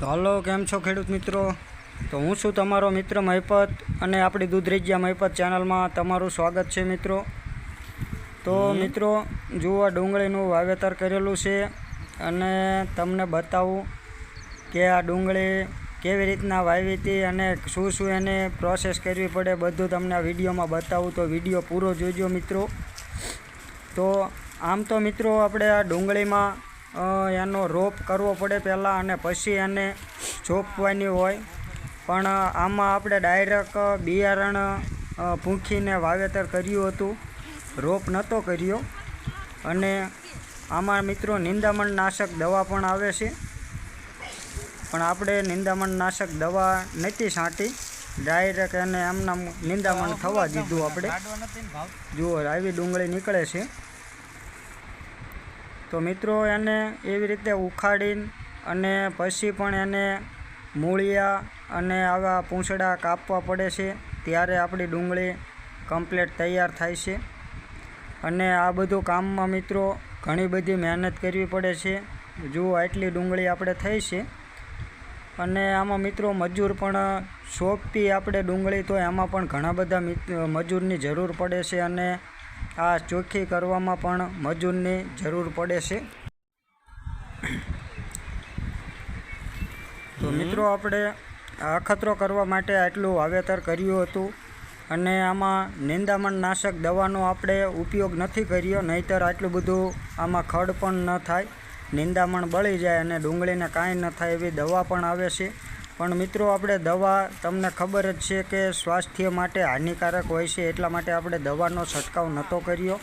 તો હલો કેમ છો ખેડૂત મિત્રો? તો હું છું તમારો મિત્ર મહિપત અને આપણી દૂધરેજિયા મહિપત ચેનલમાં તમારું સ્વાગત છે મિત્રો. તો મિત્રો જુઓ ડુંગળીનું વાવેતર કરેલું છે અને તમને બતાવું કે આ ડુંગળી કેવી રીતના વાવી હતી અને શું શું એને પ્રોસેસ કરવી પડે બધું તમને આ વિડીયોમાં બતાવું. તો વીડિયો પૂરો જોજો મિત્રો. તો આમ તો મિત્રો આપણે આ ડુંગળીમાં એનો રોપ કરવો પડે પહેલાં અને પછી એને ચોપવાની હોય. પણ આમાં આપણે ડાયરેક્ટ બિયારણ ભૂંખીને પૂંખીને વાવેતર કર્યું હતું. રોપ નહોતો કર્યો. અને આમાં મિત્રો નિંદામણ નાશક દવા પણ આવે છે. પણ આપણે નિંદામણ નાશક દવા નથી છાંટી. ડાયરેક્ટ એને એમના નિંદામણ થવા દીધું આપણે. જુઓ આવી ડુંગળી નીકળે છે. તો મિત્રો એને એવી રીતે ઉખાડીને અને પછી પણ એને મૂળિયા અને આવા પૂંછડા કાપવા પડે છે. ત્યારે આપણી ડુંગળી કમ્પ્લેટ તૈયાર થાય છે. અને આ બધું કામમાં મિત્રો ઘણી બધી મહેનત કરવી પડે છે. જુઓ આટલી ડુંગળી આપણે થઈ છે. અને આમાં મિત્રો મજૂર પણ સોંપી આપણે ડુંગળી તો એમાં પણ ઘણા બધા મજૂરની જરૂર પડે છે અને આ ચોખ્ખી કરવામાં પણ મજૂરની જરૂર પડે છે. તો મિત્રો આપણે આ અખતરો કરવા માટે આટલું વાવેતર કર્યું હતું અને આમાં નિંદામણ નાશક દવાનો આપણે ઉપયોગ નથી કર્યો નહીંતર આટલું બધું આમાં ખડ પણ ન થાય નિંદામણ બળી જાય અને ડુંગળીને કાંઈ ન થાય એવી દવા પણ આવે છે. પણ મિત્રો, આપણે દવા તમને ખબર જ છે કે સ્વાસ્થ્ય માટે હાનિકારક હોય છે, એટલા માટે આપણે દવાનો છંટકાવ નહોતો કર્યો.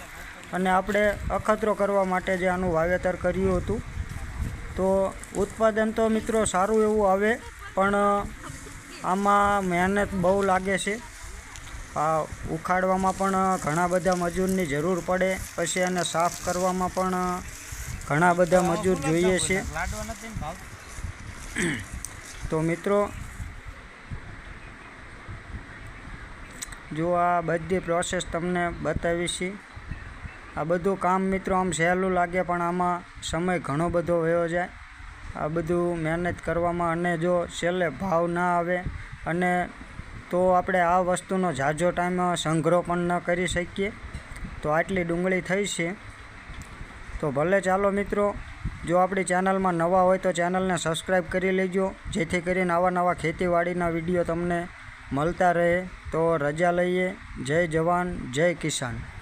અને આપણે અખતરો કરવા માટે જે આનું વાવેતર કર્યું હતું. તો ઉત્પાદન તો મિત્રો સારું એવું આવે, પણ આમાં મહેનત બહુ લાગે છે. આ ઉખાડવામાં પણ ઘણા બધા મજૂરની જરૂર પડે, પછી એને સાફ કરવામાં પણ ઘણા બધા મજૂર જોઈએ છે. તો મિત્રો, જો આ બધી પ્રોસેસ તમને બતાવી આ બધું કામ મિત્રો આમ સહેલું લાગે, પણ આમાં સમય ઘણો બધો વયો જાય. આ બધું મહેનત કરવામાં અને જો છેલ્લે ભાવ ના આવે, અને તો આપણે આ વસ્તુનો ઝાઝો ટાઈમ સંગ્રહ પણ ન કરી શકીએ. તો આટલી ડુંગળી થઈ છે. તો ભલે ચાલો મિત્રો જો આપણી ચેનલમાં નવા હોય તો ચેનલને સબસ્ક્રાઈબ કરી લેજો, જેથી કરીને આવા નવા ખેતીવાડીના વીડિયો તમને મળતા રહે. તો રજા લઈએ. જય જવાન, જય કિસાન.